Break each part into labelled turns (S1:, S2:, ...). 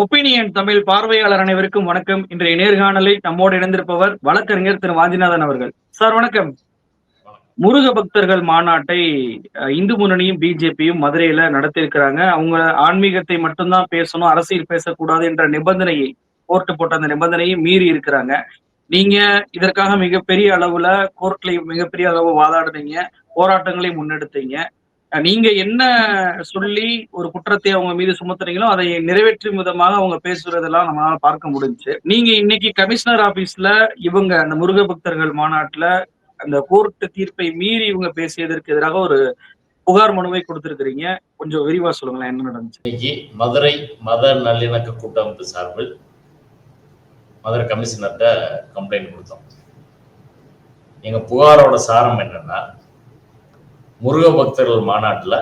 S1: Opinion Tamil பார்வையாளர் அனைவருக்கும் வணக்கம். இன்றைய நேர்காணலில் நம்மோடு இணைந்திருப்பவர் வழக்கறிஞர் திரு வாஞ்சிநாதன் அவர்கள். சார் வணக்கம். முருக பக்தர்கள் மாநாட்டை இந்து முன்னணியும் பிஜேபியும் மதுரையில நடத்தியிருக்கிறாங்க. அவங்க ஆன்மீகத்தை மட்டும்தான் பேசணும் அரசியல் பேசக்கூடாது என்ற நிபந்தனையை கோர்ட்டு போட்ட அந்த நிபந்தனையை மீறி இருக்கிறாங்க. நீங்க இதற்காக மிகப்பெரிய அளவுல கோர்ட்ல மிகப்பெரிய அளவு வாதாடுனீங்க போராட்டங்களை முன்னெடுத்தீங்க. நீங்க என்ன சொல்லி ஒரு குற்றத்தை அவங்க மீது சுமத்துறீங்களோ அதை நிறைவேற்றும் விதமாக அவங்க பேசுறதெல்லாம் நம்மளால பார்க்க முடிஞ்சுச்சு நீங்க இன்னைக்கு கமிஷனர் ஆபீஸ்ல இவங்க அந்த முருக பக்தர்கள் மாநாட்டுல அந்த கோர்ட் தீர்ப்பை மீறி இவங்க பேசியதற்கு எதிராக ஒரு புகார் மனுவை கொடுத்திருக்கிறீங்க. கொஞ்சம் விரிவா சொல்லுங்களேன் என்ன நடந்துச்சு?
S2: இன்னைக்கு மதுரை மத நல்லிணக்க கூட்டமைப்பு சார்பில் மதுரை கமிஷனர்கிட்ட கம்ப்ளைண்ட் கொடுத்தோம். எங்க புகாரோட சாரம் என்னன்னா முருக பக்தர்கள் மாநாட்டில்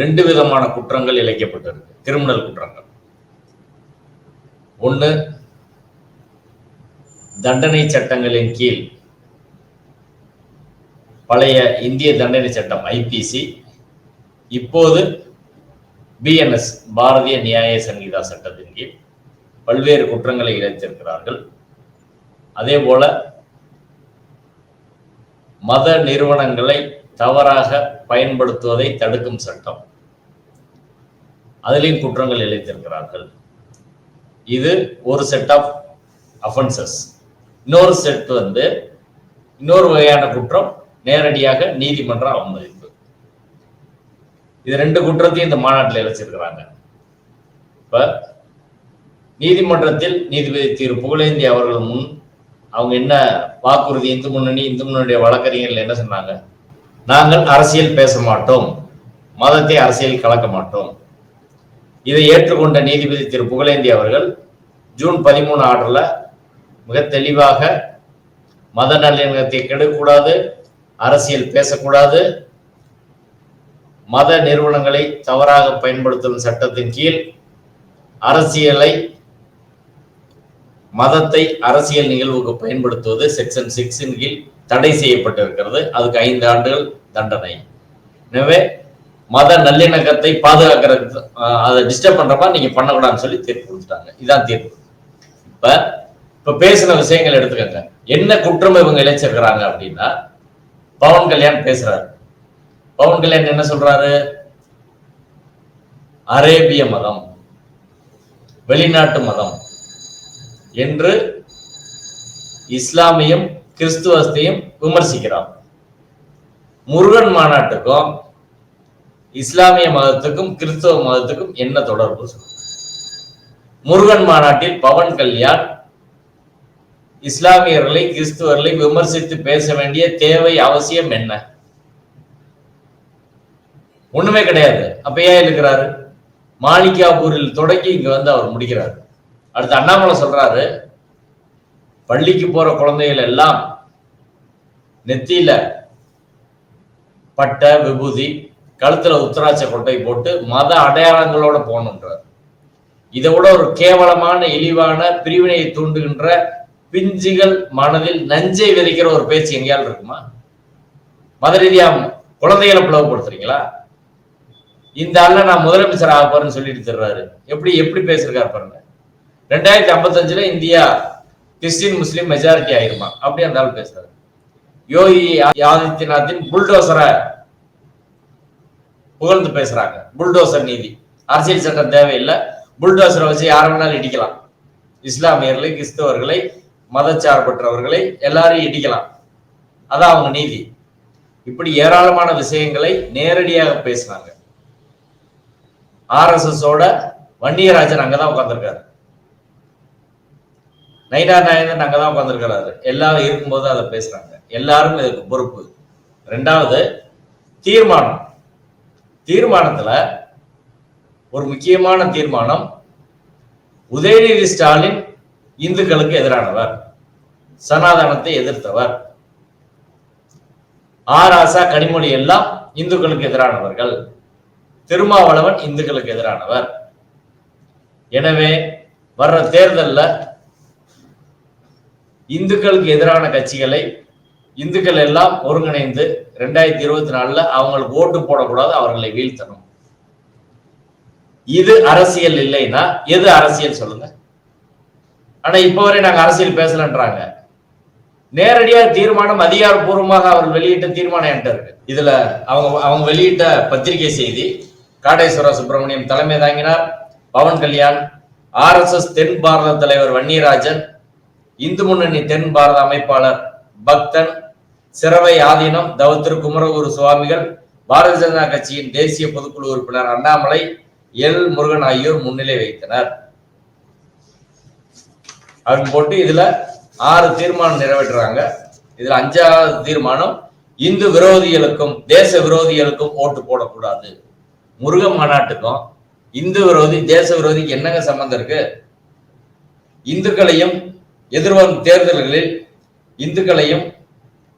S2: ரெண்டு விதமான குற்றங்கள் இழைக்கப்பட்டிருக்கு. கிரிமினல் குற்றங்கள். ஒன்று தண்டனை சட்டங்களின் கீழ் பழைய இந்திய தண்டனை சட்டம் ஐபிசி இப்போது பிஎன்எஸ் பாரதிய நியாய சங்கீதா சட்டத்தின் கீழ் பல்வேறு குற்றங்களை இழைத்திருக்கிறார்கள். அதே போல மத நிறுவனங்களை தவறாக பயன்படுத்துவதை தடுக்கும் சட்டம். அதிலையும் குற்றங்கள் இழைத்திருக்கிறார்கள் இது ஒரு செட் ஆஃப் அஃபென்சஸ் இன்னொரு செட் வந்து இன்னொரு வகையான குற்றம் நேரடியாக நீதிமன்ற அவமதிப்பு. இது ரெண்டு குற்றத்தையும் இந்த மாநாட்டில் இழைச்சிருக்கிறாங்க. இப்ப நீதிமன்றத்தில் நீதிபதி திரு புகழேந்தி அவர்கள் முன் அவங்க என்ன வாக்குறுதி இந்து முன்னணி இந்து முன்னணியுடைய வழக்கறிஞர்கள் என்ன சொன்னாங்க? நாங்கள் அரசியல் பேச மாட்டோம். மதத்தை அரசியல் கலக்க மாட்டோம். இதை ஏற்றுக்கொண்ட நீதிபதி திரு. புகழேந்தி அவர்கள் ஜூன் பதிமூணு ஆர்டர்ல மிக தெளிவாக மத நல்லிணக்கத்தை கெடுக்கக்கூடாது அரசியல் பேசக்கூடாது மத நிறுவனங்களை தவறாக பயன்படுத்தும் சட்டத்தின் கீழ் அரசியலை மதத்தை அரசியல் நிகழ்வுக்கு பயன்படுத்துவது செக்ஷன் சிக்ஸின் கீழ் தடை செய்யப்பட்டிருக்கிறது. அதுக்கு ஐந்து ஆண்டுகள் தண்டனை. எனவே மத நல்லிணக்கத்தை பாதுகாக்கிறது அதை டிஸ்டர்ப் பண்ற மாதிரி நீங்க பண்ணக்கூடாதுன்னு சொல்லி தீர்ப்பு கொடுத்துட்டாங்க. இதான் தீர்ப்பு. இப்ப இப்ப பேசின விஷயங்கள் எடுத்துக்கோங்க. என்ன குற்றம் இவங்க இழைச்சிருக்கிறாங்க அப்படின்னா பவன் கல்யாண் பேசுறாரு. பவன் கல்யாண் என்ன சொல்றாரு? அரேபிய மதம் வெளிநாட்டு மதம் என்று இஸ்லாமியம் கிறிஸ்துவத்தையும் விமர்சிக்கிறார். முருகன் மாநாட்டுக்கும் இஸ்லாமிய மதத்துக்கும் கிறிஸ்தவ மதத்துக்கும் என்ன தொடர்பு? முருகன் மாநாட்டில் பவன் கல்யாண் இஸ்லாமியர்களை கிறிஸ்துவர்களை விமர்சித்து பேச வேண்டிய தேவை அவசியம் என்ன? ஒண்ணுமே கிடையாது. அப்ப ஏன் இருக்கிறாரு? மாளிகாபூரில் தொடங்கி இங்க வந்து அவர் முடிக்கிறார். அடுத்து அண்ணாமலை சொல்றாரு பள்ளிக்கு போற குழந்தைகள் எல்லாம் நெத்தியில பட்டை விபூதி கழுத்துல உத்தராட்ச கொட்டை போட்டு மத அடையாளங்களோட போகணுன்றார். இதை விட ஒரு கேவலமான இழிவான பிரிவினையை தூண்டுகின்ற பிஞ்சுகள் மனதில் நஞ்சை விதைக்கிற ஒரு பேச்சு எங்கேயாலும் இருக்குமா? மத ரீதியா குழந்தைகளை பிளவுபடுத்துறீங்களா? இந்த ஆள்ல நான் முதலமைச்சர் ஆக போறேன்னு சொல்லிட்டு தர்றாரு. எப்படி எப்படி பேசியிருக்காரு பாருங்க. ரெண்டாயிரத்தி ஐம்பத்தஞ்சுல இந்தியா கிறிஸ்டின் முஸ்லீம் மெஜாரிட்டி ஆயிருமா? அப்படி அந்த ஆள் பேசுறாரு. யோகி ஆதித்யநாத்தின் புல்டோசரை புகழ்ந்து பேசுறாங்க. புல்டோசர் நீதி. அரசியல் சட்டம் தேவையில்லை. புல்டோசரை வச்சு யார வேணாலும் இடிக்கலாம். இஸ்லாமியர்களை கிறிஸ்தவர்களை மதச்சார்பற்றவர்களை எல்லாரையும் இடிக்கலாம். அதான் அவங்க நீதி. இப்படி ஏராளமான விஷயங்களை நேரடியாக பேசினாங்க ஆர்எஸ்எஸ் ஓட வன்னியராஜன் அங்கதான் உட்காந்துருக்காரு நைனா நாயந்தன் அங்கதான் உட்காந்துருக்கிறாரு எல்லாரும் இருக்கும்போது அதை பேசுறாங்க. எல்லாரும் இதுக்கு பொறுப்பு. ரெண்டாவது தீர்மானம். தீர்மானத்துல ஒரு முக்கியமான தீர்மானம் உதயநிதி ஸ்டாலின் இந்துக்களுக்கு எதிரானவர் சனாதனத்தை எதிர்த்தவர். ஆராசா கனிமொழி எல்லாம் இந்துக்களுக்கு எதிரானவர்கள். திருமாவளவன் இந்துக்களுக்கு எதிரானவர். எனவே வர்ற தேர்தலில் இந்துக்களுக்கு எதிரான கட்சிகளை இந்துக்கள் எல்லாம் ஒருங்கிணைந்து ரெண்டாயிரத்தி இருபத்தி நாலுல அவங்களுக்கு ஓட்டு போடக்கூடாது அவர்களை வீழ்த்தணும். இது அரசியல் இல்லைன்னா எது அரசியல் சொல்லுங்க? ஆனா இப்ப வரை நாங்க அரசியல் பேசலன்றாங்க. நேரடியா தீர்மானம் அதிகாரப்பூர்வமாக அவர் வெளியிட்ட தீர்மானம் என்கிட்ட இருக்கு. இதுல அவங்க அவங்க வெளியிட்ட பத்திரிகை செய்தி காடேஸ்வர சுப்பிரமணியம் தலைமை தாங்கினார். பவன் கல்யாண் ஆர்எஸ்எஸ் தென் பாரத தலைவர் வன்னியராஜன் இந்து முன்னணி தென் பாரத அமைப்பாளர் பக்தன் சிறவை ஆதீனம் தவத்திரு குமரகுரு சுவாமிகள் பாரதிய ஜனதா கட்சியின் தேசிய பொதுக்குழு உறுப்பினர் அண்ணாமலை எல். முருகன் ஆகியோர் முன்னிலை வைத்தனர் அப்படின்னு போட்டு இதுல ஆறு தீர்மானம் நிறைவேற்றுறாங்க. இதுல அஞ்சாவது தீர்மானம் இந்து விரோதிகளுக்கும் தேச விரோதிகளுக்கும் ஓட்டு போடக்கூடாது. முருக மாநாட்டுக்கும் இந்து விரோதி தேச விரோதிக்கு என்னங்க சம்பந்தம் இருக்கு? இந்துக்களையும் எதிர்வரும் தேர்தல்களில் இந்துக்களையும்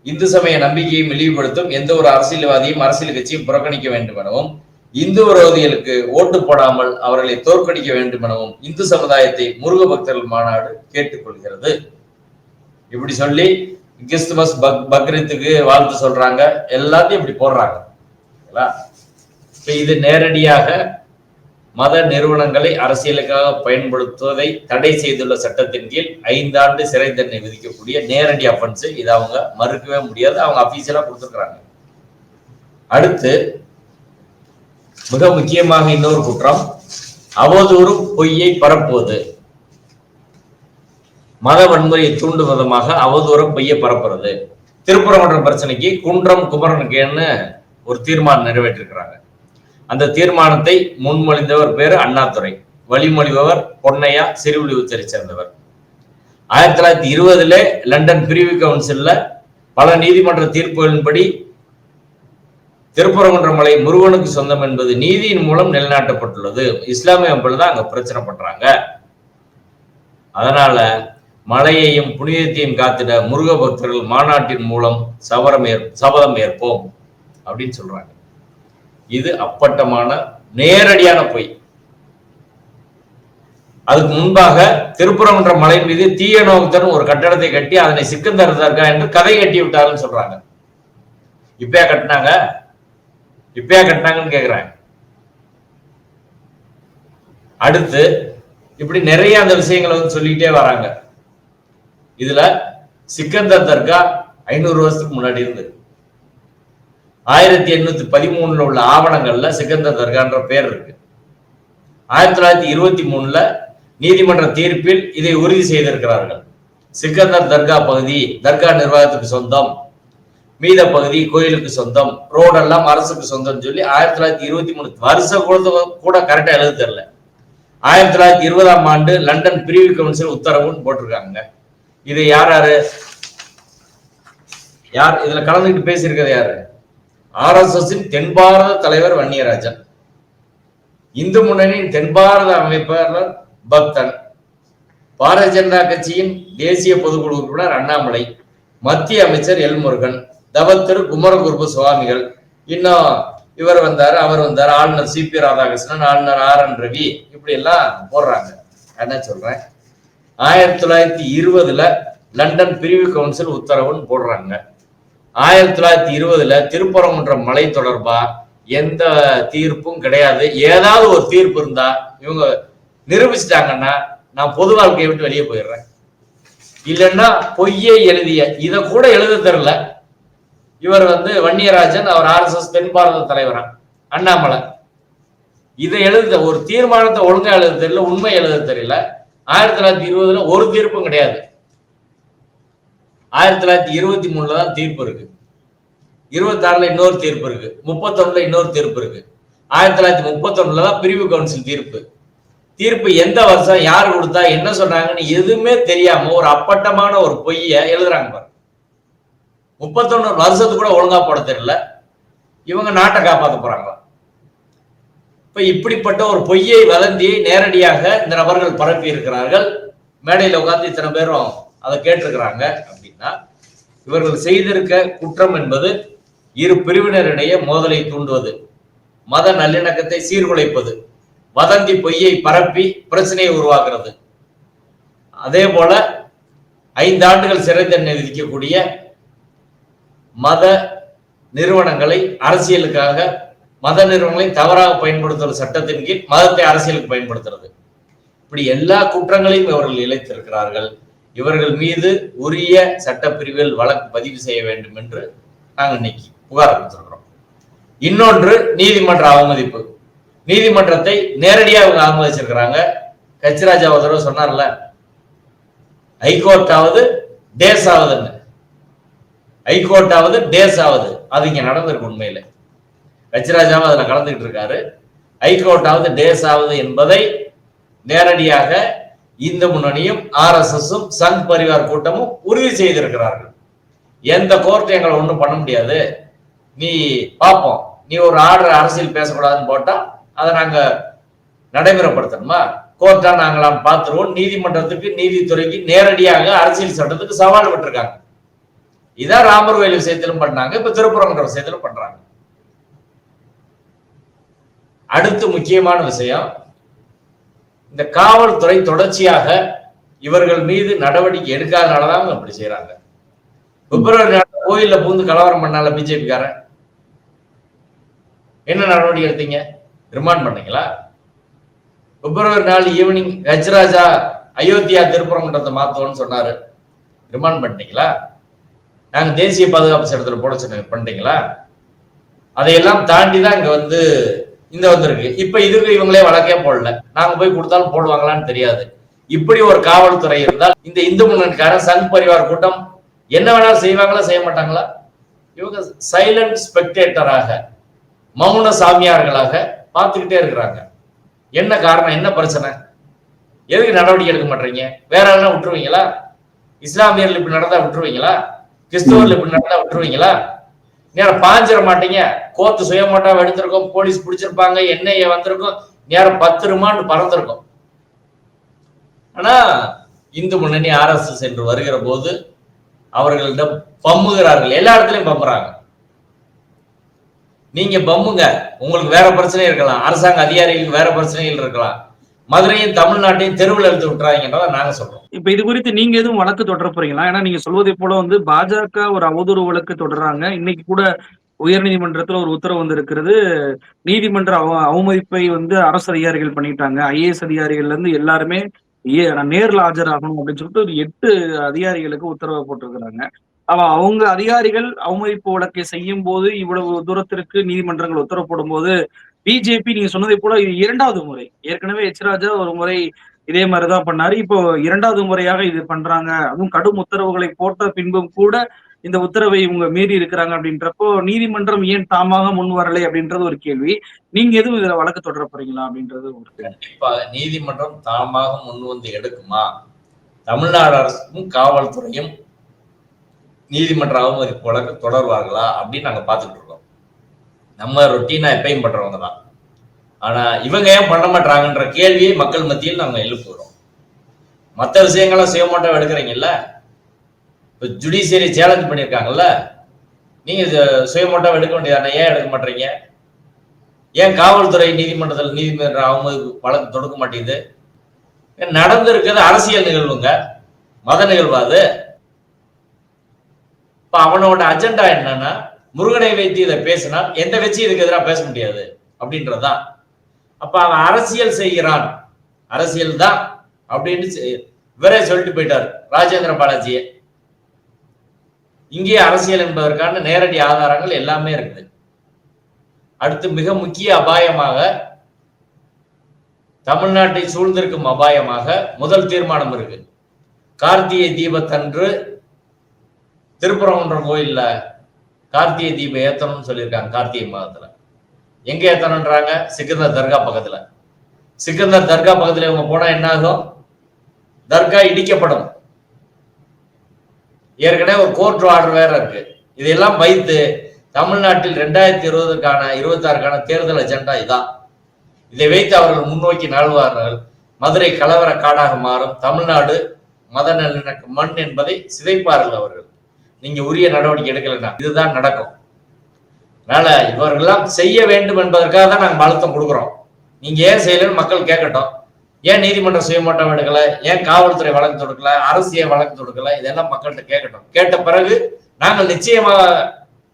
S2: இந்து சமய நம்பிக்கையும் இழிவுபடுத்தும் எந்த ஒரு அரசியல்வாதியும் அரசியல் கட்சியும் புறக்கணிக்க வேண்டும் எனவும் இந்து விரோதிகளுக்கு ஓட்டு போடாமல் அவர்களை தோற்கடிக்க வேண்டும் எனவும் இந்து சமுதாயத்தை முருக பக்தர்கள் மாநாடு கேட்டுக்கொள்கிறது. இப்படி சொல்லி கிறிஸ்துமஸ் பக் பக்ரீத்துக்கு வாழ்த்து சொல்றாங்க. எல்லாத்தையும் இப்படி போடுறாங்க. இப்ப இது நேரடியாக மத நிறுவனங்களை அரசியலுக்காக பயன்படுத்துவதை தடை செய்துள்ள சட்டத்தின் கீழ் ஐந்தாண்டு சிறை தண்டனை விதிக்கக்கூடிய நேரடி அஃபென்ஸ் இதை அவங்க மறுக்கவே முடியாது. அவங்க அபிஷியலா கொடுத்துருக்குறாங்க. அடுத்து மிக முக்கியமாக இன்னொரு குற்றம். அவதூறு பொய்யை பரப்புவது. மத வன்முறையை தூண்டும் விதமாக அவதூறம் பொய்யை பரப்புறது. திருப்பரங்குன்றம் பிரச்சனைக்கு குன்றம் குமரனுக்கு ஒரு தீர்மானம் நிறைவேற்றிருக்கிறாங்க. அந்த தீர்மானத்தை முன்மொழிந்தவர் பேரு அண்ணாதுரை. வழிமொழிபவர் பொன்னையா சிறுவிழிவுத்தரை சேர்ந்தவர். ஆயிரத்தி தொள்ளாயிரத்தி இருபதுல லண்டன் பிரிவு கவுன்சில்ல பல நீதிமன்ற தீர்ப்புகளின்படி திருப்பரங்குன்ற மலை முருகனுக்கு சொந்தம் என்பது நீதியின் மூலம் நிலைநாட்டப்பட்டுள்ளது. இஸ்லாமிய அமைப்பில் தான் அங்க பிரச்சனை பண்றாங்க. அதனால மலையையும் புனிதத்தையும் காத்திட முருக பக்தர்கள் மாநாட்டின் மூலம் சபரம் ஏற் சபதம் ஏற்போம் அப்படின்னு சொல்றாங்க. இது அப்பட்டமான நேரடியான பொய். அதுக்கு முன்பாக திருப்புறமன்ற மலை மீது தீய நோக்கத்தன் ஒரு கட்டடத்தை கட்டி அதனை சிக்கந்தர் தர்கா என்று கதை கட்டி விட்டாருன்னு சொல்றாங்க. இப்பயா கட்டினாங்க? இப்பயா கட்டினாங்கன்னு கேக்குறாங்க. அடுத்து இப்படி நிறைய அந்த விஷயங்களை வந்து சொல்லிட்டே வராங்க. இதுல சிக்கந்தர் தர்கா ஐநூறு வருஷத்துக்கு முன்னாடி இருந்தது ஆயிரத்தி எண்ணூத்தி பதிமூணுல உள்ள ஆவணங்கள்ல சிக்கந்தர் தர்கான்ற பேர் இருக்கு. ஆயிரத்தி தொள்ளாயிரத்தி இருபத்தி மூணுல நீதிமன்ற தீர்ப்பில் இதை உறுதி செய்திருக்கிறார்கள். சிக்கந்தர் தர்கா பகுதி தர்கா நிர்வாகத்துக்கு சொந்தம். மீத பகுதி கோயிலுக்கு சொந்தம். ரோடெல்லாம் அரசுக்கு சொந்தம் சொல்லி ஆயிரத்தி தொள்ளாயிரத்தி இருபத்தி மூணு வருஷம் கூட கூட கரெக்டா எழுத தெரியல. ஆயிரத்தி தொள்ளாயிரத்தி இருபதாம் ஆண்டு லண்டன் பிரிவு கவுன்சில் உத்தரவுன்னு போட்டிருக்காங்க. இது யார் யாரு? யார்? இதுல கலந்துக்கிட்டு பேசியிருக்கிறது யாரு? ஆர்எஸ்எஸ்ஸின் தென் பாரத தலைவர் வன்னியராஜன். இந்து முன்னணியின் தென் பாரத அமைப்பாளர் பக்தன். பாரதிய ஜனதா கட்சியின் தேசிய பொதுக்குழு உறுப்பினர் அண்ணாமலை. மத்திய அமைச்சர் எல் முருகன். தவத்திரு குமரகுருப்பு சுவாமிகள். இன்னும் இவர் வந்தார் அவர் வந்தார். ஆளுநர் சி பி ராதாகிருஷ்ணன் ஆளுநர் ஆர் என் ரவி இப்படி எல்லாம் போடுறாங்க என்ன சொல்றேன்? ஆயிரத்தி தொள்ளாயிரத்தி இருபதுல லண்டன் பிரிவு கவுன்சில் உத்தரவுன்னு போடுறாங்க. ஆயிரத்தி தொள்ளாயிரத்தி இருபதுல திருப்பரங்குன்ற மலை தொடர்பா எந்த தீர்ப்பும் கிடையாது. ஏதாவது ஒரு தீர்ப்பு இருந்தா இவங்க நிரூபிச்சிட்டாங்கன்னா நான் பொது வாழ்க்கையை விட்டு வெளியே போயிடுறேன். இல்லைன்னா பொய்யை எழுதிய இதை கூட எழுத தெரில இவர் வந்து வன்னியராஜன் அவர் ஆர்எஸ்எஸ் தென் பாரத தலைவரா அண்ணாமலை. இதை எழுத ஒரு தீர்மானத்தை ஒழுங்கா எழுத தெரியல உண்மை எழுத தெரியல. ஆயிரத்தி தொள்ளாயிரத்தி இருபதுல ஒரு தீர்ப்பும் கிடையாது. ஆயிரத்தி தொள்ளாயிரத்தி இருபத்தி மூணுல தான் தீர்ப்பு இருக்கு. இருபத்தாறுல இன்னொரு தீர்ப்பு இருக்கு. முப்பத்தொன்னுல இன்னொரு தீர்ப்பு இருக்கு. ஆயிரத்தி தொள்ளாயிரத்தி முப்பத்தொன்னுல தான் பிரிவு கவுன்சில் தீர்ப்பு. தீர்ப்பு எந்த வருஷம் யார் கொடுத்தா என்ன சொன்னாங்கன்னு எதுவுமே தெரியாம ஒரு அப்பட்டமான ஒரு பொய்ய எழுதுறாங்க பாரு முப்பத்தொன்னு வருஷத்துக்கு கூட ஒழுங்கா போட தெரியல. இவங்க நாட்டை காப்பாற்ற போறாங்களா? இப்ப இப்படிப்பட்ட ஒரு பொய்யை வதந்தியை நேரடியாக இந்த நபர்கள் பரப்பி இருக்கிறார்கள் மேடையில உட்கார்ந்து இத்தனை பேரும் அதை கேட்டிருக்கிறாங்க. அப்படின்னா இவர்கள் செய்திருக்க குற்றம் என்பது இரு பிரிவினரிடையே மோதலை தூண்டுவது மத நல்லிணக்கத்தை சீர்குலைப்பது வதந்தி பொய்யை பரப்பி பிரச்சனையை உருவாக்குறது. அதே போல ஐந்து ஆண்டுகள் சிறை தண்டனை விதிக்கக்கூடிய மத நிறுவனங்களை அரசியலுக்காக மத நிறுவனங்களை தவறாக பயன்படுத்துகிற சட்டத்தின் கீழ் மதத்தை அரசியலுக்கு பயன்படுத்துறது. இப்படி எல்லா குற்றங்களையும் இவர்கள் இழைத்திருக்கிறார்கள். இவர்கள் மீது உரிய சட்டப்பிரிவில் வழக்கு பதிவு செய்ய வேண்டும் என்று நாங்கள் இன்னைக்கு புகார் அளித்திருக்கிறோம் இன்னொன்று நீதிமன்ற அவமதிப்பு. நீதிமன்றத்தை நேரடியாக அவங்க அவமதிச்சிருக்கிறாங்க. கச்சிராஜா ஒரு தடவை சொன்னார்ல ஹைகோர்ட் ஆவது டேஸ் ஆகுதுன்னு ஹைகோர்ட் ஆவது டேஸ் ஆகுது அது இங்க நடந்திருக்கு உண்மையில. கச்சிராஜாவும் அதுல கலந்துகிட்டு இருக்காரு. ஹைகோர்ட் ஆவது டேஸ் ஆகுது என்பதை நேரடியாக இந்து முன்னணியும் ஆர் எஸ் எஸும் சங் பரிவார் கூட்டமும் உறுதி செய்திருக்கிறார்கள். எந்த கோர்ட்டும் எங்களை ஒன்றும் பண்ண முடியாது. நீ பார்ப்போம் நீ ஒரு ஆர்டர் அரசியல் பேசக்கூடாதுன்னு போட்டா அதை நாங்க நடைமுறைப்படுத்தணுமா? கோர்ட்டா நாங்களாம் பார்த்துருவோம். நீதிமன்றத்துக்கு நீதித்துறைக்கு நேரடியாக அரசியல் சட்டத்துக்கு சவால் விட்டுருக்காங்க. இதான் ராமர் கோயில் விஷயத்திலும் பண்ணாங்க. இப்ப திருப்பரங்குன்ற விஷயத்திலும் பண்றாங்க. அடுத்து முக்கியமான விஷயம் இந்த காவல்துறை தொடர்ச்சியாக இவர்கள் மீது நடவடிக்கை எடுக்காதனாலதான் அவங்க அப்படி செய்யறாங்க பிப்ரவரி கோயில்ல பூந்து கலவரம் பண்ணால பிஜேபிக்காரன். என்ன நடவடிக்கை எடுத்தீங்க? ரிமாண்ட் பண்ணீங்களா? பிப்ரவரி நாள் ஈவினிங் கஜ்ராஜா அயோத்தியா திருப்பரங்குன்றத்தை மாத்தோம்னு சொன்னாரு. ரிமாண்ட் பண்ணிட்டீங்களா? நாங்க தேசிய பாதுகாப்பு சட்டத்துல போட சொன்ன பண்ணிட்டீங்களா? அதையெல்லாம் தாண்டி தான் இங்க வந்து இந்த வந்திருக்கு. இப்ப இதுக்கு இவங்களே வழக்கே போடல. நாங்க போய் கொடுத்தாலும் போடுவாங்களான்னு தெரியாது. இப்படி ஒரு காவல்துறை இருந்தால் இந்த இந்து முன்னணிக்காரன் சங் பரிவார் கூட்டம் என்ன வேணாலும் செய்வாங்களா செய்ய மாட்டாங்களா? இவங்க சைலண்ட் ஸ்பெக்டேட்டராக மௌன சாமியார்களாக பார்த்துக்கிட்டே இருக்கிறாங்க. என்ன காரணம் என்ன பிரச்சனை? எதுக்கு நடவடிக்கை எடுக்க மாட்டீங்க? வேற என்ன விட்டுருவீங்களா? இஸ்லாமியர்கள் இப்படி நடந்தா விட்டுருவீங்களா? கிறிஸ்தவர்கள் இப்படி நடந்தா விட்டுருவீங்களா? நேரம் பாஞ்சிட மாட்டீங்க. கோர்த்து சுயமாட்டாவை எடுத்திருக்கோம் போலீஸ் பிடிச்சிருப்பாங்க என்ஐஏ வந்திருக்கும் நேரம் பத்து ரிமாண்டு பறந்திருக்கும். ஆனா இந்து முன்னணி ஆர்எஸ்எஸ் என்று வருகிற போது அவர்களிடம் பம்முகிறார்கள். எல்லா இடத்துலயும் பம்புறாங்க நீங்க பம்முங்க. உங்களுக்கு வேற பிரச்சனை இருக்கலாம். அரசாங்க அதிகாரிகளுக்கு வேற பிரச்சனைகள் இருக்கலாம். மதுரையும் தமிழ்நாட்டையும் தெருவில் எழுத்து விட்டுறாங்கன்றதை நாங்க சொல்றோம்.
S1: இப்ப இது குறித்து நீங்க எதுவும் வழக்கு தொடர போறீங்களா? ஏன்னா நீங்க சொல்வதை போல வந்து பாஜக ஒரு அவதூறு வழக்கு தொடர்றாங்க. இன்னைக்கு கூட உயர் நீதிமன்றத்துல ஒரு உத்தரவு வந்திருக்கிறது. நீதிமன்ற அவ அவமதிப்பை வந்து அரசு அதிகாரிகள் பண்ணிட்டாங்க. ஐஏஎஸ் அதிகாரிகள்ல இருந்து எல்லாருமே நேர்ல ஆஜராகணும் அப்படின்னு சொல்லிட்டு ஒரு எட்டு அதிகாரிகளுக்கு உத்தரவு போட்டிருக்கிறாங்க. அவ அவங்க அதிகாரிகள் அவமதிப்பு வழக்கை செய்யும் போது இவ்வளவு தூரத்திற்கு நீதிமன்றங்கள் உத்தரவு போடும்போது பிஜேபி நீங்க சொன்னதை போல இது இரண்டாவது முறை. ஏற்கனவே எச் ராஜா ஒரு முறை இதே மாதிரிதான் பண்ணாரு. இப்போ இரண்டாவது முறையாக இது பண்றாங்க. அதுவும் கடும் உத்தரவுகளை போட்ட பின்பும் கூட இந்த உத்தரவை இவங்க மீறி இருக்கிறாங்க அப்படின்றப்போ நீதிமன்றம் ஏன் தாமாக முன் வரலை அப்படின்றது ஒரு கேள்வி. நீங்க எதுவும் இதுல வழக்கு தொடர போறீங்களா அப்படின்றது ஒரு
S2: கண்டிப்பாக நீதிமன்றம் தாமாக முன் வந்து எடுக்குமா? தமிழ்நாடு அரசும் காவல்துறையும் நீதிமன்ற அவமதிப்பு வழக்கு தொடர்வார்களா அப்படின்னு நாங்க பார்த்துட்டு நம்ம ரொட்டீனா எப்பயும் பண்றவங்க தான். ஆனா இவங்க ஏன் பண்ண மாட்டாங்கன்ற கேள்வியை மக்கள் மத்தியில் நாங்க எழுப்புகிறோம் மற்ற விஷயங்களாம் செய்ய மாட்டோம் எடுக்கிறீங்கல்ல? இப்ப ஜுடிஷியரி சேலஞ்ச் பண்ணியிருக்காங்கல்ல? நீங்க சுயமாட்டம் எடுக்க வேண்டியதானே ஏன் எடுக்க மாட்டீங்க ஏன் காவல்துறை நீதிமன்றத்தில் நீதிமன்ற அவமதிப்பு வழக்கு தொடுக்க மாட்டேங்குது? ஏன் நடந்திருக்கிறது அரசியல் நிகழ்வுங்க? மத நிகழ்வு அது. இப்ப அவனோட அஜெண்டா என்னன்னா முருகனை வைத்து இதை பேசினால் எந்த வச்சு இதுக்கு எதிராக பேச முடியாது? அப்படின்றதுதான். அப்ப அவன் அரசியல் செய்கிறான். அரசியல் தான் அப்படின்னு இவரே சொல்லிட்டு போயிட்டார் ராஜேந்திர பாலாஜியே. இங்கே அரசியல் என்பதற்கான நேரடி ஆதாரங்கள் எல்லாமே இருக்குது. அடுத்து மிக முக்கிய அபாயமாக தமிழ்நாட்டை சூழ்ந்திருக்கும் அபாயமாக முதல் தீர்மானம் இருக்கு. கார்த்திகை தீபத்தன்று திருப்பரங்குன்றம் கோயில்ல கார்த்திகை தீபம் ஏத்தணும்னு சொல்லியிருக்காங்க கார்த்திகை மாதத்துல. எங்க ஏத்தணும்ன்றாங்க? சிக்கந்தர் தர்கா பக்கத்துல. சிக்கந்தர் தர்கா பக்கத்துல இவங்க போனா என்ன ஆகும் தர்கா இடிக்கப்படும். ஏற்கனவே ஒரு கோர்ட் ஆர்டர் வேற இருக்கு. இதையெல்லாம் வைத்து தமிழ்நாட்டில் ரெண்டாயிரத்தி இருபதுக்கான இருபத்தாறுக்கான தேர்தல் அஜெண்டா இதான். இதை வைத்து அவர்கள் முன்னோக்கி நகழ்வார்கள் மதுரை கலவர காடாக மாறும். தமிழ்நாடு மத நல்லிணக்க மண் என்பதை சிதைப்பார்கள் அவர்கள். நீங்க உரிய நடவடிக்கை எடுக்கலைன்னா இதுதான் நடக்கும். அதனால இவர்கள்லாம் செய்ய வேண்டும் என்பதற்காக தான் நாங்கள் அழுத்தம் கொடுக்குறோம். நீங்க ஏன் செய்யலன்னு மக்கள் கேட்கட்டும். ஏன் நீதிமன்ற சுயமாட்டம் எடுக்கல? ஏன் காவல்துறை வழக்கு தொடுக்கல? அரசு ஏன் வழக்கு தொடுக்கல? இதெல்லாம் மக்கள்கிட்ட கேட்கட்டும். கேட்ட பிறகு நாங்கள் நிச்சயமாக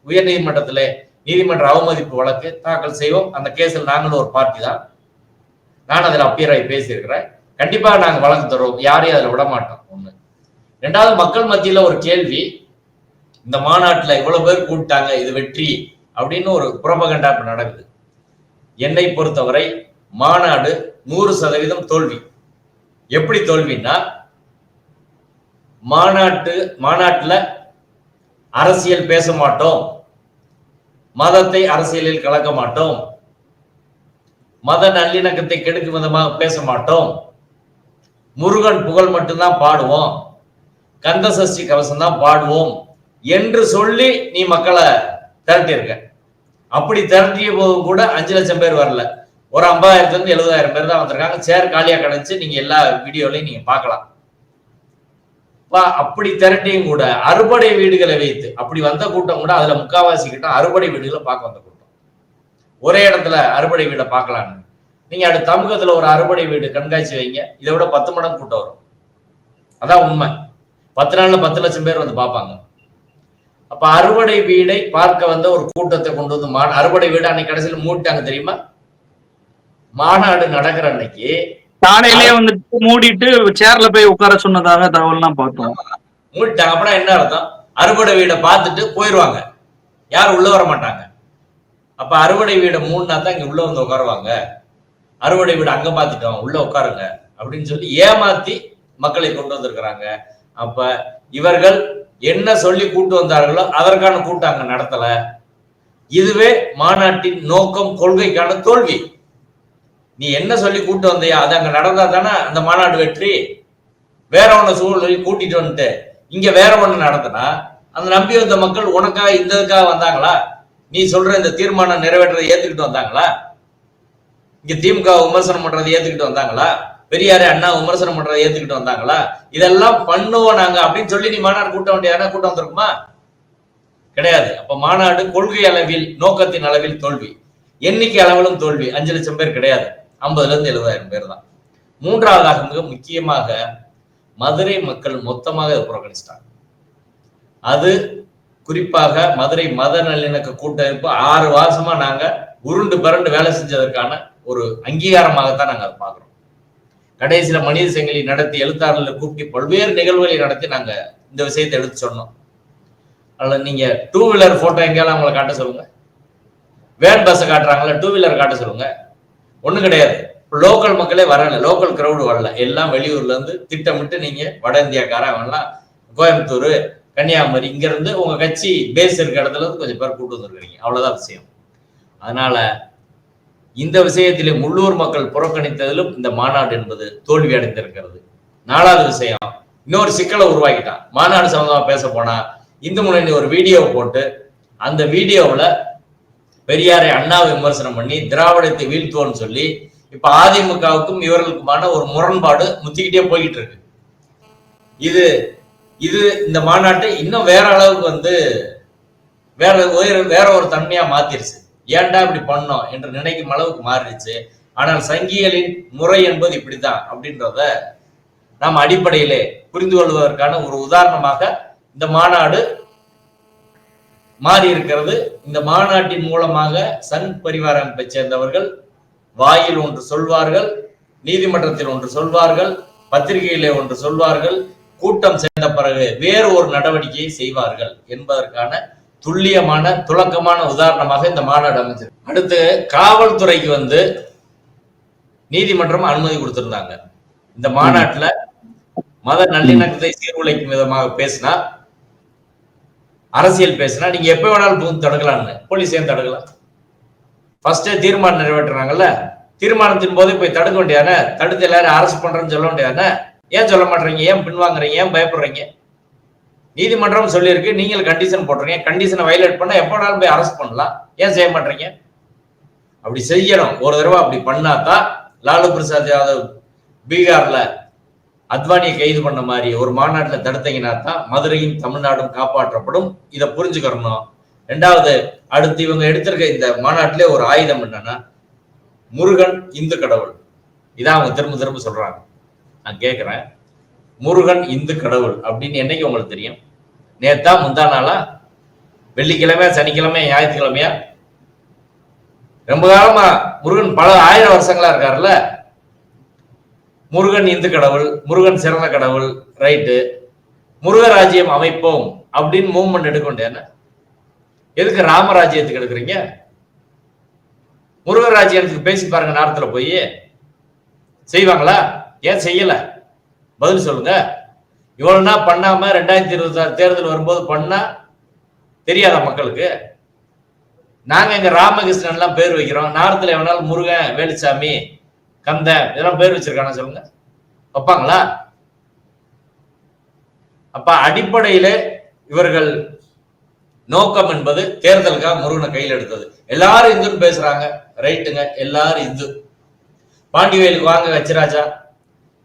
S2: உயர் நீதிமன்றத்தில் நீதிமன்ற அவமதிப்பு வழக்கு தாக்கல் செய்வோம். அந்த கேஸில் நாங்களும் ஒரு பார்ட்டி தான். நான் அதில் அப்பியராகி பேசியிருக்கிறேன். கண்டிப்பாக நாங்கள் வழக்கு தருவோம் யாரையும் அதில் விட மாட்டோம் ஒன்று ரெண்டாவது மக்கள் மத்தியில் ஒரு கேள்வி. இந்த மாநாட்டில் இவ்வளவு பேர் கூப்பிட்டாங்க இது வெற்றி அப்படின்னு ஒரு புறபகண்டா இப்போ நடக்குது. என்னை பொறுத்தவரை மாநாடு நூறு சதவீதம் தோல்வி. எப்படி தோல்வின்னா மாநாட்டு மாநாட்டில் அரசியல் பேச மாட்டோம். மதத்தை அரசியலில் கலக்க மாட்டோம். மத நல்லிணக்கத்தை கெடுக்கும் விதமாக பேச மாட்டோம். முருகன் புகழ் மட்டும்தான் பாடுவோம். கந்த சஷ்டி கவசம் தான் பாடுவோம். என்று சொல்லி நீ மக்களை திரட்டியிருக்க. அப்படி திரட்டிய போது கூட அஞ்சு லட்சம் பேர் வரல. ஒரு ஐம்பதாயிரத்துல இருந்து எழுபதாயிரம் பேர் தான் வந்திருக்காங்க. சேர் காலியா கிடைச்சு நீங்க எல்லா வீடியோலையும் நீங்க பார்க்கலாம். வா, அப்படி திரட்டியும் கூட அறுபடை வீடுகளை வைத்து அப்படி வந்த கூட்டம் கூட அதுல முக்காவாசி கிட்ட அறுபடை வீடுகளை பார்க்க வந்த கூட்டம். ஒரே இடத்துல அறுபடை வீடை பார்க்கலான்னு. நீங்க அடுத்த தமிழகத்துல ஒரு அறுபடை வீடு கண்காட்சி வைங்க. இதை விட பத்து மடங்கு கூட்டம் வரும். அதான் உண்மை. பத்து நாள்ல பத்து லட்சம் பேர் வந்து பார்ப்பாங்க. அப்ப அறுவடை வீடை பார்க்க வந்த ஒரு கூட்டத்தை கொண்டு வந்து மா அறுவடை வீடு அன்னைக்கு கடைசியில் மூடிட்டாங்க தெரியுமா? மாநாடு நடக்கிற அன்னைக்கு
S1: காலையிலேயே வந்துட்டு மூடிட்டு சேர்ல போய் உட்கார சொன்னதாக தகவல்லாம் பார்த்தோம்.
S2: மூடிட்டாங்க. அப்படின்னா என்ன அர்த்தம்? அறுவடை வீடை பார்த்துட்டு போயிடுவாங்க யாரும் உள்ள வர மாட்டாங்க. அப்ப அறுவடை வீடை மூணுனா தான் இங்க உள்ள வந்து உட்காருவாங்க. அறுவடை வீடு அங்க பார்த்துட்டோம். உள்ள உட்காருங்க. அப்படின்னு சொல்லி ஏமாத்தி மக்களை கொண்டு வந்திருக்கிறாங்க. அப்ப இவர்கள் என்ன சொல்லி கூட்டு வந்தார்களோ அதற்கான கூட்டம் அங்க நடத்தல. இதுவே மாநாட்டின் நோக்கம் கொள்கைக்கான தோல்வி. நீ என்ன சொல்லி கூட்டு வந்தியா அது அங்க நடந்தா தானே அந்த மாநாடு வெற்றி. வேற ஒன்று சூழ்நிலை கூட்டிட்டு வந்துட்டு இங்க வேற ஒன்று நடந்தனா அந்த நம்பி வந்த மக்கள் உனக்காக இந்த இதுக்காக வந்தாங்களா? நீ சொல்ற இந்த தீர்மானம் நிறைவேற்றதை ஏத்துக்கிட்டு வந்தாங்களா? இங்க திமுக விமர்சனம் பண்றதை ஏத்துக்கிட்டு வந்தாங்களா? பெரியாரை அண்ணா விமர்சனம் பண்றதை ஏத்துக்கிட்டு வந்தாங்களா? இதெல்லாம் பண்ணுவோம் நாங்க அப்படின்னு சொல்லி நீ மாநாடு கூட்ட வேண்டிய கூட்டம் வந்திருக்குமா? கிடையாது. அப்ப மாநாடு கொள்கை அளவில் நோக்கத்தின் அளவில் தோல்வி. எண்ணிக்கை அளவிலும் தோல்வி. அஞ்சு லட்சம் பேர் கிடையாது. ஐம்பதுல இருந்து எழுபதாயிரம் பேர் தான். மூன்றாவதாக மிக முக்கியமாக மதுரை மக்கள் மொத்தமாக இதை புறக்கணிச்சிட்டாங்க. அது குறிப்பாக மதுரை மத நல்லிணக்க கூட்டமைப்பு ஆறு மாசமா நாங்க உருண்டு பரண்டு வேலை செஞ்சதற்கான ஒரு அங்கீகாரமாகத்தான் நாங்க அதை பாக்குறோம் கடைசியில மனித செங்கலி நடத்தி எழுத்தாளர்களை கூப்பிட்டு பல்வேறு நிகழ்வுகளை நடத்தி நாங்க இந்த விஷயத்தை எடுத்து சொன்னோம். அதில் நீங்க டூ வீலர் போட்டோ எங்கேயாலும் அவங்களை காட்ட சொல்லுங்க. வேன் பஸ்ஸை காட்டுறாங்களா டூ வீலர் காட்ட சொல்லுங்க. ஒன்றும் கிடையாது. லோக்கல் மக்களே வரல லோக்கல் கிரௌடு வரல. எல்லாம் வெளியூர்ல இருந்து திட்டமிட்டு நீங்க வட இந்தியாக்காரன் அவன்லாம் கோயம்புத்தூர் கன்னியாகுமரி இங்க இருந்து உங்க கட்சி பேஸ் இருக்க இடத்துல இருந்து கொஞ்சம் பேர் கூட்டு வந்துருக்கீங்க. அவ்வளவுதான் விஷயம். அதனால இந்த விஷயத்திலே உள்ளூர் மக்கள் புறக்கணித்ததிலும் இந்த மாநாடு என்பது தோல்வி அடைந்திருக்கிறது. நாலாவது விஷயம் இன்னொரு சிக்கலை உருவாக்கிட்டான். மாநாடு சம்பந்தமா பேச போனா இந்து முன்னணி ஒரு வீடியோ போட்டு அந்த வீடியோவில் பெரியாரை அண்ணா விமர்சனம் பண்ணி திராவிடத்தை வீழ்த்துவோன்னு சொல்லி இப்ப அதிமுகவுக்கும் இவர்களுக்குமான ஒரு முரண்பாடு முத்திக்கிட்டே போய்கிட்டு இருக்கு. இது இது இந்த மாநாட்டை இன்னும் வேற அளவுக்கு வந்து வேற வேற ஒரு தன்மையா மாத்திருச்சு. ஏன்டா இப்படி பண்ணோம் என்று நினைக்கும் அளவுக்கு மாறிடுச்சு. ஆனால் சங்கிகளின் முறை என்பது இப்படிதான் அப்படின்றத நாம் அடிப்படையிலே புரிந்து கொள்வதற்கான ஒரு உதாரணமாக இந்த மாநாடு மாறி இருக்கிறது. இந்த மாநாட்டின் மூலமாக சங் பரிவார அமைப்பை சேர்ந்தவர்கள் வாயில் ஒன்று சொல்வார்கள் நீதிமன்றத்தில் ஒன்று சொல்வார்கள் பத்திரிகையிலே ஒன்று சொல்வார்கள் கூட்டம் சேர்ந்த பிறகு வேறு ஒரு நடவடிக்கையை செய்வார்கள் என்பதற்கான துல்லியமான துலக்கமான உதாரணமாக இந்த மாநாடு அமைச்சர் அடுத்து காவல்துறைக்கு வந்து நீதிமன்றம் அனுமதி கொடுத்திருந்தாங்க. இந்த மாநாட்டுல மத நல்லிணக்கத்தை சீர்குலைக்கும் விதமாக பேசினா அரசியல் பேசினா நீங்க எப்ப வேணாலும் புகுந்து தடுக்கலாம்னு. போலீஸ் ஏன் தடுக்கலாம்? ஃபர்ஸ்டே தீர்மானம் நிறைவேற்றுறாங்கல்ல தீர்மானத்தின் போதே போய் தடுக்க வேண்டியானே தடுத்து எல்லாரும் அரசு பண்றேன்னு சொல்ல வேண்டியதானே? ஏன் சொல்ல மாட்டேறீங்க? ஏன் பின்வாங்குறீங்க? ஏன் பயப்படுறீங்க? நீதிமன்றம் சொல்லியிருக்கு நீங்கள் கண்டிஷன் போட்டிருக்கீங்க. கண்டிஷனை வயலேட் பண்ண எப்போனாலும் போய் அரெஸ்ட் பண்ணலாம். ஏன் செய்ய மாட்டீங்க அப்படி செய்யணும். ஒரு தடவை அப்படி பண்ணாதான் லாலு பிரசாத் யாதவ் பீகார்ல அத்வானியை கைது பண்ண மாதிரி ஒரு மாநாட்டில் தடுத்தீங்கன்னா தான் மதுரையும் தமிழ்நாடும் காப்பாற்றப்படும். இதை புரிஞ்சுக்கிறணும் ரெண்டாவது அடுத்து இவங்க எடுத்திருக்க இந்த மாநாட்டிலே ஒரு ஆயுதம் என்னன்னா முருகன் இந்து கடவுள். இதான் அவங்க திரும்ப திரும்ப சொல்றாங்க. நான் கேட்குறேன் முருகன் இந்து கடவுள் அப்படின்னு என்னைக்கு உங்களுக்கு தெரியும்? நேத்தா முந்தா நாளா? வெள்ளிக்கிழமை சனிக்கிழமை ஞாயிற்றுக்கிழமையா? ரொம்ப காலமா முருகன் பல ஆயிரம் வருஷங்களா இருக்காருல்ல? முருகன் இந்து கடவுள் முருகன் சிறந்த கடவுள் ரைட்டு முருகராஜ்யம் அமைப்போம் அப்படின்னு மூவ்மெண்ட் எடுக்கொண்டேன் எதுக்கு ராமராஜ்யத்துக்கு எடுக்கிறீங்க? முருகராஜ்யத்துக்கு பேசி பாருங்க நேரத்தில் போய். செய்வாங்களா? ஏன் செய்யலை? பதில் சொல்லுங்க. இவ்வளோனா பண்ணாம ரெண்டாயிரத்தி இருபத்தி ஆறு தேர்தல் வரும்போது பண்ணா தெரியாத மக்களுக்கு? நாங்கள் எங்கள் ராமகிருஷ்ணன் எல்லாம் பேர் வைக்கிறோம். நார்த்தில் எவனாலும் முருகன் வேலுச்சாமி கந்தன் இதெல்லாம் பேர் வச்சிருக்கானா சொல்லுங்க. வைப்பாங்களா? அப்ப அடிப்படையில இவர்கள் நோக்கம் என்பது தேர்தலுக்காக முருகனை கையில் எடுத்தது. எல்லாரும் இந்துன்னு பேசுறாங்க. ரைட்டுங்க. எல்லாரும் இந்து. பாண்டிவேலுக்கு வாங்க வச்சிராஜா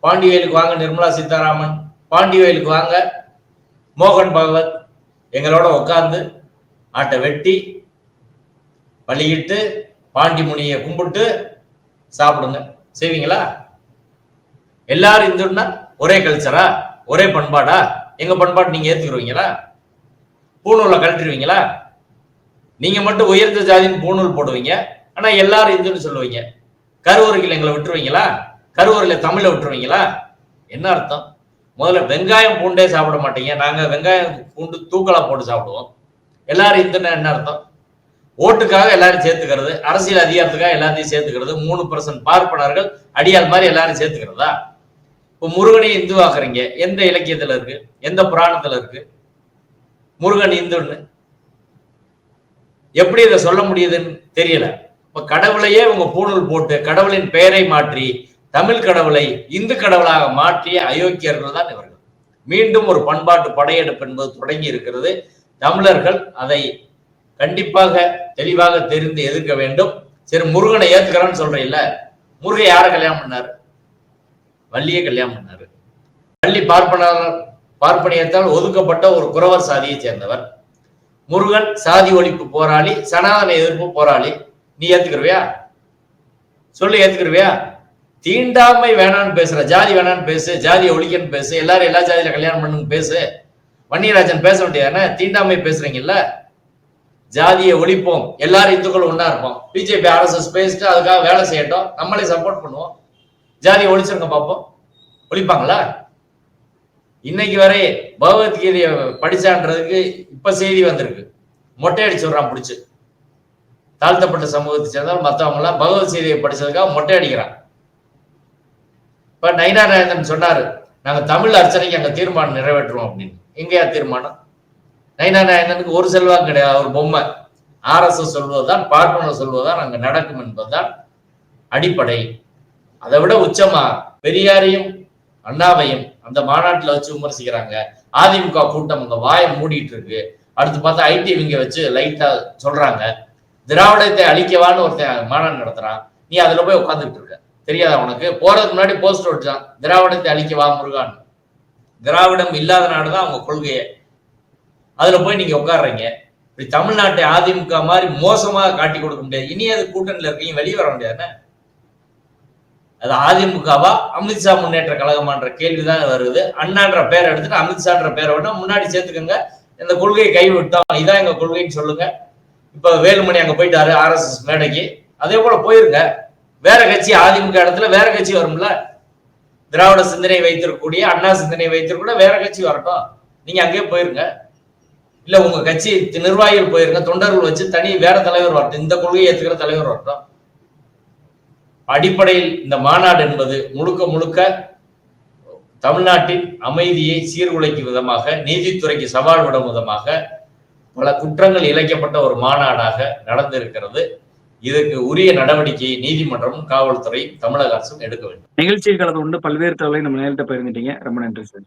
S2: பாண்டிவேலுக்கு வாங்க நிர்மலா சீதாராமன். பாண்டிவேலுக்கு வாங்க மோகன் பகவத் எங்களோட உட்கார்ந்து ஆட்டை வெட்டி வழியிட்டு பாண்டி முனியை கும்பிட்டு சாப்பிடுங்க. செய்வீங்களா? எல்லாரும் இந்துன்னா ஒரே கல்ச்சரா ஒரே பண்பாடா? எங்க பண்பாடு நீங்க ஏத்துக்குருவீங்களா? பூணூலை கழட்டிடுவீங்களா நீங்க மட்டும் உயர்ந்த ஜாதின்னு பூணூல் போடுவீங்க. ஆனா எல்லாரும் இந்துன்னு சொல்லுவீங்க. கருவறையில் எங்களை விட்டுருவீங்களா? கருவூரில் தமிழை விட்டுருவீங்களா? என்ன அர்த்தம்? முதல்ல வெங்காயம் பூண்டே சாப்பிட மாட்டீங்க. நாங்கள் வெங்காயம் பூண்டு தூக்கலா போட்டு சாப்பிடுவோம். எல்லாரும் இந்துன்னா என்ன அர்த்தம்? ஓட்டுக்காக எல்லாரும் சேர்த்துக்கிறது அரசியல் அதிகாரத்துக்காக எல்லாத்தையும் சேர்த்துக்கிறது மூணு பர்சன்ட் பார்ப்பனர்கள் அடியால் மாதிரி எல்லாரும் சேர்த்துக்கிறதா? இப்போ முருகனை இந்துவாக்குறீங்க. எந்த இலக்கியத்தில் இருக்கு? எந்த புராணத்தில் இருக்கு? முருகன் இந்துன்னு. எப்படி இதை சொல்ல முடியுதுன்னு தெரியல. இப்போ கடவுளையே உங்க பூணூல் போட்டு கடவுளின் பெயரை மாற்றி தமிழ் கடவுளை இந்து கடவுளாக மாற்றிய அயோக்கியர்கள் தான் இவர்கள். மீண்டும் ஒரு பண்பாட்டு படையெடுப்பு என்பது தொடங்கி இருக்கிறது. தமிழர்கள் அதை கண்டிப்பாக தெளிவாக தெரிந்து எதிர்க்க வேண்டும். சரி முருகனை ஏத்துக்கிறேன்னு சொல்றீல்ல. முருகன் யாரை கல்யாணம் பண்ணாரு? வள்ளியை கல்யாணம் பண்ணாரு. வள்ளி பார்ப்பனர் பார்ப்பனியத்தால் ஒதுக்கப்பட்ட ஒரு குறவர் சாதியை சேர்ந்தவர். முருகன் சாதி ஒழிப்பு போராளி சனாதன எதிர்ப்பு போராளி. நீ ஏத்துக்கிருவியா? சொல்லு ஏத்துக்கிருவியா? தீண்டாமை வேணான்னு பேசுற ஜாதி வேணான்னு பேசு ஜாதியை ஒழிக்கன்னு பேசு எல்லாரும் எல்லா ஜாதியில கல்யாணம் பண்ணுன்னு பேசு. வன்னியராஜன் பேச வேண்டியதானே தீண்டாமை பேசுறீங்கல்ல? ஜாதியை ஒழிப்போம். எல்லாரும் இந்துக்கள் ஒன்னா இருப்போம். பிஜேபி ஆர்எஸ்எஸ் பேசிட்டு அதுக்காக வேலை செய்யட்டும். நம்மளே சப்போர்ட் பண்ணுவோம். ஜாதியை ஒழிச்சிருங்க பார்ப்போம் ஒழிப்பாங்களா? இன்னைக்கு வரை பகவத்கீதையை படிச்சான்றதுக்கு இப்ப செய்தி வந்திருக்கு. மொட்டை அடிச்சுடுறான் பிடிச்சு. தாழ்த்தப்பட்ட சமூகத்தை சேர்ந்தால் மற்றவங்களாம் பகவத் பகவத்கீதையை படிச்சதுக்காக மொட்டை அடிக்கிறான். இப்ப நைனா நாயந்தன் சொன்னாரு நாங்க தமிழ் அர்ச்சனைக்கு அங்க தீர்மானம் நிறைவேற்றுவோம் அப்படின்னு. எங்கேயா தீர்மானம்? நைனா நாயந்தனுக்கு ஒரு செல்வாக்கு கிடையாது ஒரு பொம்மை. ஆர்எஸ்எஸ் சொல்வதுதான் பார்ப்பனர் சொல்வதுதான் அங்க நடக்கும் என்பதுதான் அடிப்படை. அதை விட உச்சமா? பெரியாரையும் அண்ணாவையும் அந்த மாநாட்டில் வச்சு விமர்சிக்கிறாங்க. அதிமுக கூட்டம் அங்க வாயை மூடிட்டு இருக்கு. அடுத்து பார்த்தா ஐடி இவங்க வச்சு லைட்டா சொல்றாங்க. திராவிடத்தை அழிக்கவான்னு ஒருத்தன் மாநாடு நடத்துறான். நீ அதுல போய் உட்காந்துட்டு இருக்க. தெரியாதா உனக்கு? போறதுக்கு முன்னாடி போஸ்டர் வச்சான் திராவிடத்தை அழிக்க வா முருகான். திராவிடம் இல்லாத நாடு தான் அவங்க கொள்கையை. அதுல போய் நீங்க உட்காடுறீங்க இப்படி தமிழ்நாட்டை அதிமுக மாதிரி மோசமாக காட்டி கொடுக்க முடியாது. இனி அது கூட்டணியில் இருக்கீங்க வெளியே வர முடியாதுன்னு அது அதிமுகவா அமித்ஷா முன்னேற்ற கழகமான்ற கேள்விதான் வருது. அண்ணான்ற பேரை எடுத்துட்டு அமித்ஷான்ற பேரை விட முன்னாடி சேர்த்துக்கோங்க. இந்த கொள்கையை கைவிட்டோம் இதான் எங்க கொள்கைன்னு சொல்லுங்க. இப்ப வேலுமணி அங்க போயிட்டாரு ஆர்எஸ்எஸ் மேடைக்கு. அதே போல போயிருங்க. வேற கட்சி அதிமுக இடத்துல வேற கட்சி வரும்ல? திராவிட சிந்தனை வைத்திருக்கக்கூடிய அண்ணா சிந்தனை வைத்திருக்கூட வேற கட்சி வரட்டும். நீங்க அங்கேயே போயிருங்க. இல்ல உங்க கட்சி நிர்வாகிகள் போயிருங்க. தொண்டர்கள் வச்சு தனி வேற தலைவர் வரட்டும். இந்த கொள்கையை ஏத்துக்கிற தலைவர் வரட்டும். அடிப்படையில் இந்த மாநாடு என்பது முழுக்க முழுக்க தமிழ்நாட்டின் அமைதியை சீர்குலைக்கும் விதமாக நீதித்துறைக்கு சவால் விடும் விதமாக பல குற்றங்கள் இழைக்கப்பட்ட ஒரு மாநாடாக நடந்திருக்கிறது. இதற்கு உரிய நடவடிக்கையை நீதிமன்றமும் காவல்துறை தமிழக அரசும் எடுக்க வேண்டும்.
S1: நிகழ்ச்சியில் கலந்து கொண்டு பல்வேறு தகவலை நம்ம நேரிட்ட பகிர்ந்துட்டீங்க. ரொம்ப நன்றி சார்.